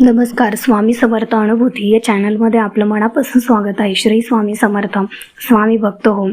नमस्कार स्वामी समर्थ अनुभूती या चॅनलमध्ये आपलं मनापासून स्वागत आहे. श्री स्वामी समर्थ स्वामी भक्त होम.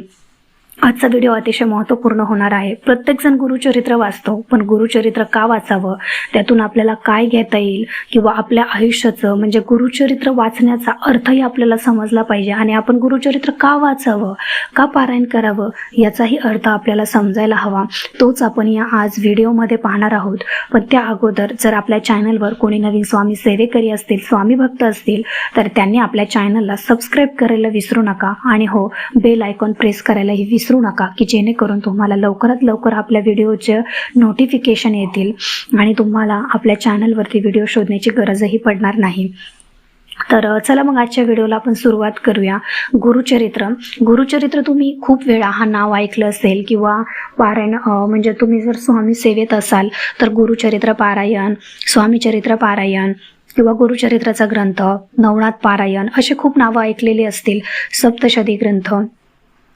आजचा व्हिडिओ अतिशय महत्त्वपूर्ण होणार आहे. प्रत्येकजण गुरुचरित्र वाचतो पण गुरुचरित्र का वाचावं? त्यातून आपल्याला काय घेता येईल? किंवा आपल्या आयुष्याचं म्हणजे गुरुचरित्र वाचण्याचा अर्थही आपल्याला समजला पाहिजे. आणि आपण गुरुचरित्र का वाचावं? का पारायण करावं? याचाही अर्थ आपल्याला समजायला हवा. तोच आपण या आज व्हिडिओमध्ये पाहणार आहोत. पण त्या अगोदर जर आपल्या चॅनलवर कोणी नवीन स्वामी सेवेकरी असतील स्वामी भक्त असतील तर त्यांनी आपल्या चॅनलला सबस्क्राईब करायला विसरू नका. आणि हो बेल आयकॉन प्रेस करायलाही विसरू नका की जेणेकरून तुम्हाला लवकरात लवकर आपल्या व्हिडिओचे नोटिफिकेशन येतील आणि तुम्हाला आपल्या चॅनलवरती व्हिडिओ शोधण्याची गरजही पडणार नाही. तर चला मग आजच्या व्हिडिओला आपण सुरुवात करूया. गुरुचरित्र. गुरुचरित्र तुम्ही खूप वेळा हा नाव ऐकलं असेल किंवा पारायण म्हणजे तुम्ही जर स्वामी सेवेत असाल तर गुरुचरित्र पारायण स्वामीचरित्र पारायण किंवा गुरुचरित्राचा ग्रंथ नवनाथ पारायण असे खूप नावं ऐकलेली असतील. सप्तशदी ग्रंथ.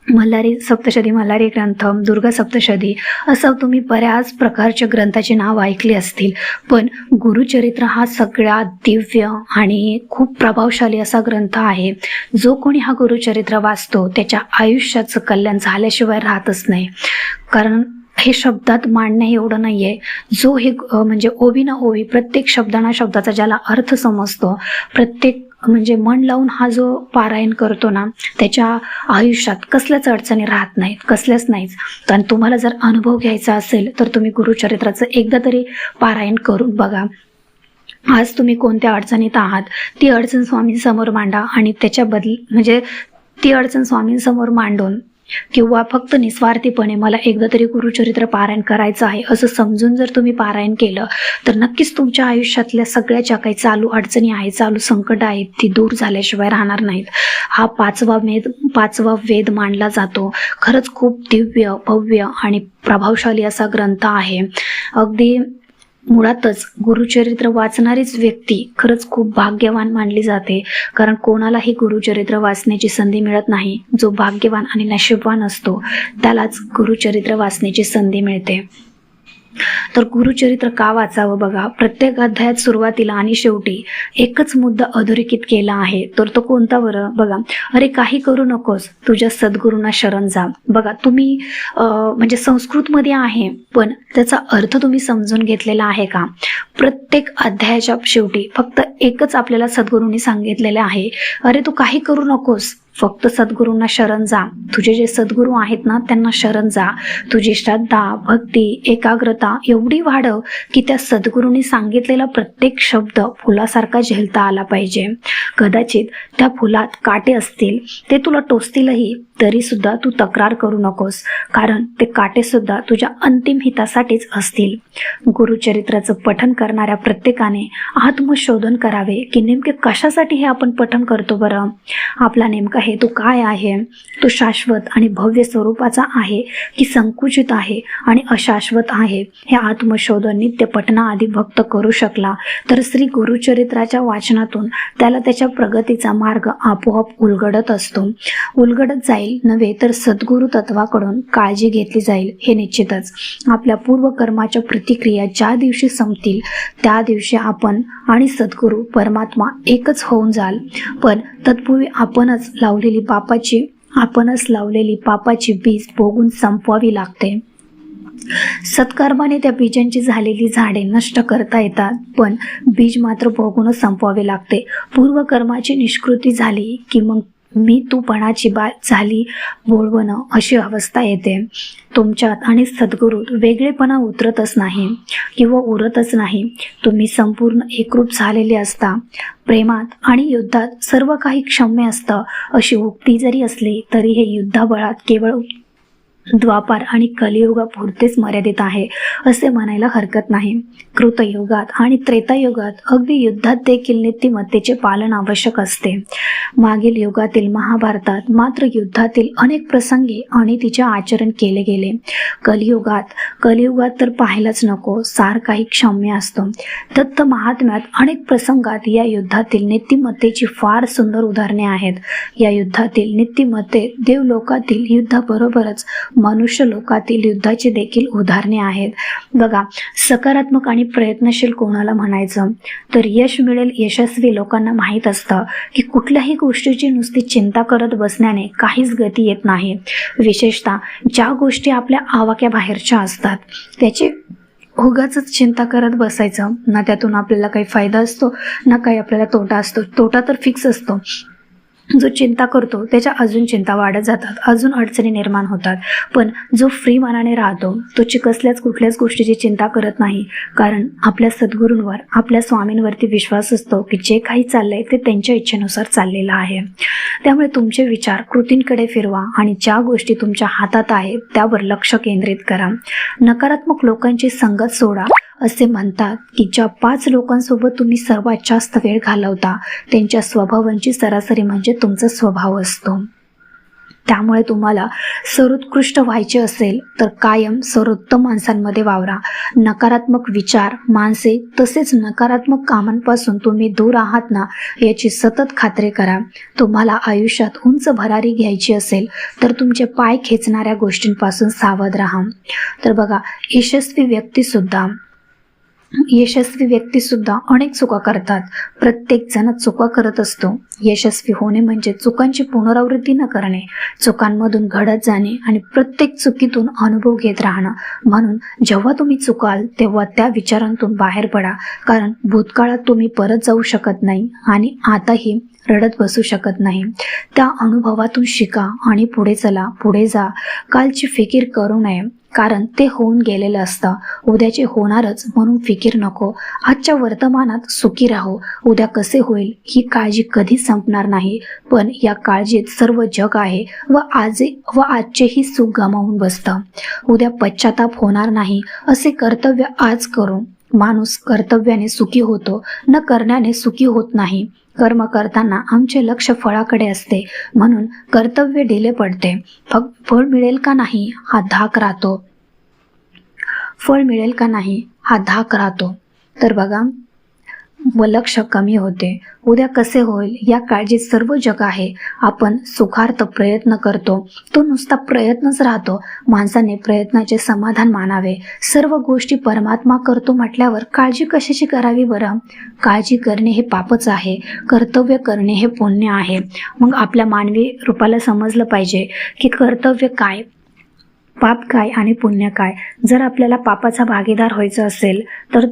मल्हारी सप्तशती मल्हारी ग्रंथ दुर्गा सप्तशती असं तुम्ही बऱ्याच प्रकारच्या ग्रंथाचे नाव ऐकले असतील. पण गुरुचरित्र हा सगळ्यात दिव्य आणि खूप प्रभावशाली असा ग्रंथ आहे. जो कोणी हा गुरुचरित्र वाचतो त्याच्या आयुष्याचं कल्याण झाल्याशिवाय राहतच नाही. कारण हे शब्दात मांडणे एवढं नाही आहे जो हे म्हणजे ओवी ना ओवी प्रत्येक शब्दाना शब्दाचा ज्याला अर्थ समजतो प्रत्येक म्हणजे मन लावून हा जो पारायण करतो ना त्याच्या आयुष्यात कसल्याच अडचणी राहत नाहीत कसल्याच नाहीच आणि तुम्हाला जर अनुभव घ्यायचा असेल तर तुम्ही गुरुचरित्राचं एकदा तरी पारायण करून बघा. आज तुम्ही कोणत्या अडचणीत आहात ती अडचण स्वामींसमोर मांडा आणि त्याच्या बदल म्हणजे ती अडचण स्वामींसमोर मांडून किंवा फक्त निस्वार्थीपणे मला एकदा तरी गुरुचरित्र पारायण करायचं आहे असं समजून जर तुम्ही पारायण केलं तर नक्कीच तुमच्या आयुष्यातल्या सगळ्या ज्या काही चालू अडचणी आहेत चालू संकट आहेत ती दूर झाल्याशिवाय राहणार नाहीत. हा पाचवा वेद पाचवा वेद मानला जातो. खरंच खूप दिव्य भव्य आणि प्रभावशाली असा ग्रंथ आहे. अगदी मुळातच गुरुचरित्र वाचणारीच व्यक्ती खरंच खूप भाग्यवान मानली जाते. कारण कोणालाही गुरुचरित्र वाचण्याची संधी मिळत नाही. जो भाग्यवान आणि नशीबवान असतो त्यालाच गुरुचरित्र वाचण्याची संधी मिळते. तर गुरुचरित्र का वाचावं बघा? प्रत्येक अध्यायात सुरुवातीला आणि शेवटी एकच मुद्दा अधोरेखित केला आहे. तर तो कोणता बरं? बघा. अरे काही करू नकोस. तुझ्या सद्गुरूंना शरण जा. बघा तुम्ही म्हणजे संस्कृतमध्ये आहे पण त्याचा अर्थ तुम्ही समजून घेतलेला आहे का? प्रत्येक अध्यायाच्या शेवटी फक्त एकच आपल्याला सद्गुरूंनी सांगितलेलं आहे. अरे तू काही करू नकोस. फक्त सद्गुरूंना शरण जा. तुझे जे सद्गुरू आहेत ना त्यांना शरण जा. तुझी श्रद्धा भक्ती एकाग्रता एवढी वाढव की त्या सद्गुरूंनी सांगितलेला प्रत्येक शब्द फुलासारखा झेलता आला पाहिजे. कदाचित त्या फुलात काटे असतील ते तुला टोचतीलही. तरी सुद्धा तू तक्रार करू नकोस कारण ते काटे सुद्धा तुझ्या अंतिम हितासाठीच असतील. गुरुचरित्राचं पठन करणाऱ्या प्रत्येकाने आत्मशोधन करावे की नेमके कशासाठी हे आपण पठन करतो बरं? आपला नेमका हेतू काय आहे? तो शाश्वत आणि भव्य स्वरूपाचा आहे की संकुचित आहे आणि अशाश्वत आहे? हे आत्मशोधन नित्य पठनाआधी भक्त करू शकला तर श्री गुरुचरित्राच्या वाचनातून त्याला त्याच्या प्रगतीचा मार्ग आपोआप उलगडत असतो. उलगडत जाईल नव्हे तर सद्गुरु तत्वाकडून काळजी घेतली जाईल हे निश्चितच. आपल्या पूर्वकर्माच्या प्रतिक्रिया ज्या दिवशी संपतील त्या दिवशी आपण आणि सद्गुरू परमात्मा एकच होऊन जाल. पण तत्पूर्वी आपणच लावलेली पापाची आपणच लावलेली पापाची बीज भोगून संपवावी लागते. सत्कर्माने त्या बीजांची झालेली झाडे नष्ट करता येतात पण बीज मात्र भोगूनच संपवावे लागते. पूर्वकर्माची निष्कृती झाली की मग मी तूपणाची बा झाली बोळवणं अशी अवस्था येते. तुमच्यात आणि सद्गुरूत वेगळेपणा उतरतच नाही किंवा उरतच नाही. तुम्ही संपूर्ण एकरूप झालेले असता. प्रेमात आणि युद्धात सर्व काही क्षम्य असतं. अशी उक्ती जरी असली तरी हे युद्धाबळात केवळ द्वापार आणि कलियुगापुरतेच मर्यादित आहे असे म्हणायला हरकत नाही. कृतयुगात आणि त्रेतायुगात अगदी युद्धात देखील नीतिमत्तेचे पालन आवश्यक असते. मागील युगातील महाभारतात मात्र युद्धातील अनेक प्रसंगी आणि तिचे आचरण केले गेले. कलियुगात कलियुगात तर पाहायलाच नको सार काही क्षम्य असतो. दत्त महात्म्यात अनेक प्रसंगात या युद्धातील नीतिमत्तेची फार सुंदर उदाहरणे आहेत. या युद्धातील नीतिमत्ते देवलोकातील युद्धाबरोबरच मनुष्य लोकातील युद्धाची देखील उदाहरणे आहेत. बघा सकारात्मक आणि प्रयत्नशील कोणाला म्हणायचं? तर यश मिळेल यशस्वी लोकांना माहीत असतं की कुठल्याही गोष्टीची नुसती चिंता करत बसण्याने काहीच गती येत नाही. विशेषतः ज्या गोष्टी आपल्या आवाक्या बाहेरच्या असतात त्याची उगाच चिंता करत बसायचं. ना त्यातून आपल्याला काही फायदा असतो ना काही आपल्याला तोटा असतो. तोटा तर फिक्स असतो. जो चिंता करतो त्याच्या अजून चिंता वाढत जातात अजून अडचणी निर्माण होतात. पण जो फ्री मनाने राहतो तो चिकसल्याच कुठल्याच गोष्टीची चिंता करत नाही. कारण आपल्या सद्गुरूंवर आपल्या स्वामींवरती विश्वास असतो की जे काही चाललंय ते त्यांच्या इच्छेनुसार चाललेलं आहे. त्यामुळे तुमचे विचार कृतींकडे फिरवा आणि ज्या गोष्टी तुमच्या हातात आहेत त्यावर लक्ष केंद्रित करा. नकारात्मक लोकांची संगत सोडा. असे म्हणतात की ज्या पाच लोकांसोबत तुम्ही सर्वात जास्त वेळ घालवता त्यांच्या स्वभावांची सरासरी म्हणजे तुमचा स्वभाव असतो. त्यामुळे तुम्हाला सर्वोत्कृष्ट व्हायचे असेल तर कायम सर्वोत्तम माणसांमध्ये वावरा. नकारात्मक विचार माणसे तसेच नकारात्मक कामांपासून तुम्ही दूर आहात ना याची सतत खात्री करा. तुम्हाला आयुष्यात उंच भरारी घ्यायची असेल तर तुमचे पाय खेचणाऱ्या गोष्टींपासून सावध राहा. तर बघा यशस्वी व्यक्तीसुद्धा यशस्वी व्यक्तीसुद्धा अनेक चुका करतात. प्रत्येक जण चुका करत असतो. यशस्वी होणे म्हणजे चुकांची पुनरावृत्ती न करणे चुकांमधून घडत जाणे आणि प्रत्येक चुकीतून अनुभव घेत राहणं. म्हणून जेव्हा तुम्ही चुकाल तेव्हा त्या विचारांतून बाहेर पडा. कारण भूतकाळात तुम्ही परत जाऊ शकत नाही आणि आताही रडत बसू शकत नाही. त्या अनुभवातून शिका आणि पुढे चला पुढे जा. कालची फिकीर करू नये. कारण ते होऊन गेलेलं असतं. उद्याचे होणारच म्हणून फिकीर नको. आजच्या वर्तमानात सुखी राहो. उद्या कसे होईल ही काळजी कधीच संपणार नाही. पण या काळजीत सर्व जग आहे व आज व आजचेही सुख गमावून बसतं. उद्या पश्चाताप होणार नाही असे कर्तव्य आज करू. माणूस कर्तव्याने सुखी होतो न करण्याने सुखी होत नाही. कर्म करताना आमचे लक्ष फळाकडे असते. म्हणून कर्तव्य ढिले पडते. फक्त फळ मिळेल का नाही? हा धाक राहतो. फळ मिळेल का नाही? हा धाक राहतो. तर बघा व लक्ष कमी होते. उद्या कसे होईल? या काळजीत सर्व जग आहे. आपण सुखार्थ प्रयत्न करतो. तो नुसता प्रयत्नच राहतो. माणसाने प्रयत्नाचे समाधान मानावे. सर्व गोष्टी परमात्मा करतो म्हटल्यावर काळजी कशाची करावी बरं? काळजी करणे हे पापच आहे. कर्तव्य करणे हे पुण्य आहे. मग आपल्या मानवी रूपाला समजलं पाहिजे की कर्तव्य काय? पाप काय आणि पुण्य काय? जर आपल्याला पापाचा भागीदार व्हायचं असेल तर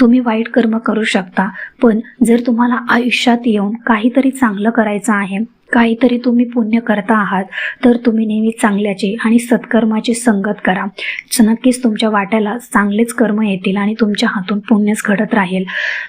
तुम्ही वाईट कर्म करू शकता पण जर तुम्हाला आयुष्यात येऊन काहीतरी चांगलं करायचं आहे काहीतरी तुम्ही पुण्य करता आहात तर तुम्ही नेहमी चांगल्याची आणि सत्कर्माची संगत करा. नक्कीच तुमच्या वाट्याला चांगलेच कर्म येतील आणि तुमच्या हातून पुण्यच घडत राहील.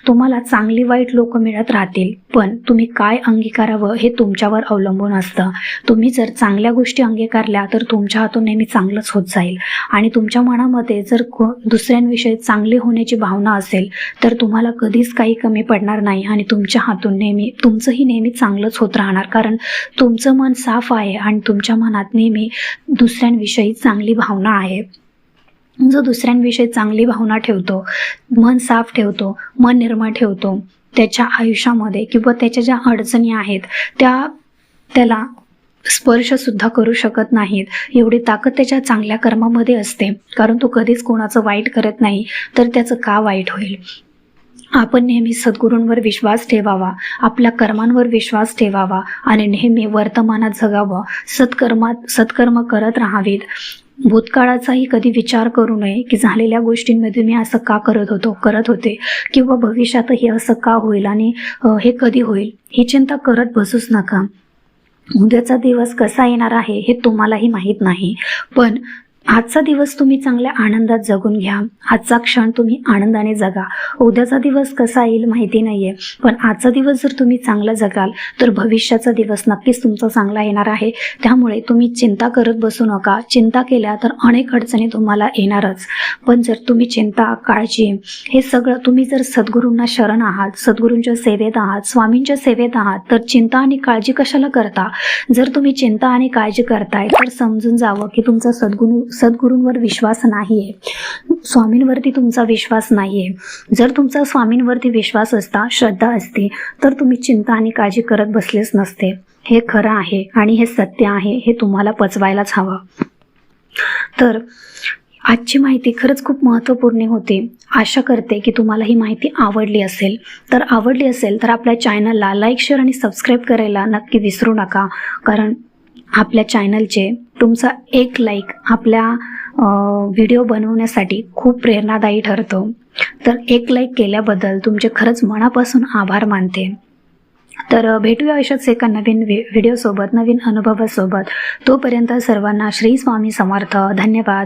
तुम्हाला चांगली वाईट लोक मिळत राहतील पण तुम्ही काय अंगीकारावं हे तुमच्यावर अवलंबून असतं. तुम्ही जर चांगल्या गोष्टी अंगीकारल्या तर तुमच्या हातून नेहमी चांगलंच होत जाईल. आणि तुमच्या मनामध्ये जर को दुसऱ्यांविषयी चांगले होण्याची भावना असेल तर तुम्हाला कधीच काही कमी पडणार नाही आणि तुमच्या हातून नेहमी तुमचंही नेहमी चांगलंच होत राहणार. कारण तुमचं मन साफ आहे आणि तुमच्या मनात नेहमी दुसऱ्यांविषयी चांगली भावना आहे. जो दुसऱ्यांविषयी चांगली भावना ठेवतो मन साफ ठेवतो मन निर्मळ ठेवतो त्याच्या आयुष्यामध्ये किंवा त्याच्या ज्या अडचणी आहेत त्या त्याला स्पर्शसुद्धा करू शकत नाहीत. एवढी ताकद त्याच्या चांगल्या कर्मामध्ये असते. कारण तो कधीच कोणाचं वाईट करत नाही तर त्याचं का वाईट होईल? आपण नेहमी सद्गुरूंवर विश्वास ठेवावा आपल्या कर्मांवर विश्वास ठेवावा आणि नेहमी वर्तमानात जगावं. सत्कर्मात सत्कर्म करत राहावेत. भूतकाळाचाही कधी विचार करू नये की झालेल्या गोष्टींमध्ये मी असं का करत होतो करत होते किंवा भविष्यातही असं का होईल आणि हे कधी होईल? ही चिंता करत बसूच नका. उद्याचा दिवस कसा येणार आहे हे तुम्हालाही माहीत नाही. पण आजचा दिवस तुम्ही चांगल्या आनंदात जगून घ्या. आजचा क्षण तुम्ही आनंदाने जगा. उद्याचा दिवस कसा येईल माहिती नाहीये पण आजचा दिवस जर तुम्ही चांगला जगाल तर भविष्याचा दिवस नक्कीच तुमचा चांगला येणार आहे. त्यामुळे तुम्ही चिंता करत बसू नका. चिंता केल्या तर अनेक अडचणी तुम्हाला येणारच. पण जर तुम्ही चिंता काळजी हे सगळं तुम्ही जर सद्गुरूंना शरण आहात सद्गुरूंच्या सेवेत आहात स्वामींच्या सेवेत आहात तर चिंता आणि काळजी कशाला करता? जर तुम्ही चिंता आणि काळजी करताय तर समजून जावं की तुमचा सद्गुरू सद्गुरूंवर विश्वास नाही आहे स्वामींवरती तुमचा विश्वास नाही आहे जर तुमचा स्वामींवरती विश्वास असता श्रद्धा असती तर तुम्ही चिंता आणि काळजी करत बसलेच नसते. हे खरं आहे आणि हे सत्य आहे हे तुम्हाला पचवायलाच हवं. तर आजची माहिती खरंच खूप महत्त्वपूर्ण होती. आशा करते की तुम्हाला ही माहिती आवडली असेल. तर आवडली असेल तर आपल्या चॅनलला लाईक शेअर आणि सबस्क्राईब करायला नक्की विसरू नका. कारण आपल्या चॅनलचे तुमचा एक लाईक आपल्या व्हिडिओ बनवण्यासाठी खूप प्रेरणादायी ठरतो. तर एक लाईक केल्याबद्दल तुमचे खरंच मनापासून आभार मानते. तर भेटूया अशाच एका नवीन व्हि व्हिडिओसोबत नवीन अनुभवासोबत. तोपर्यंत सर्वांना श्री स्वामी समर्थ. धन्यवाद.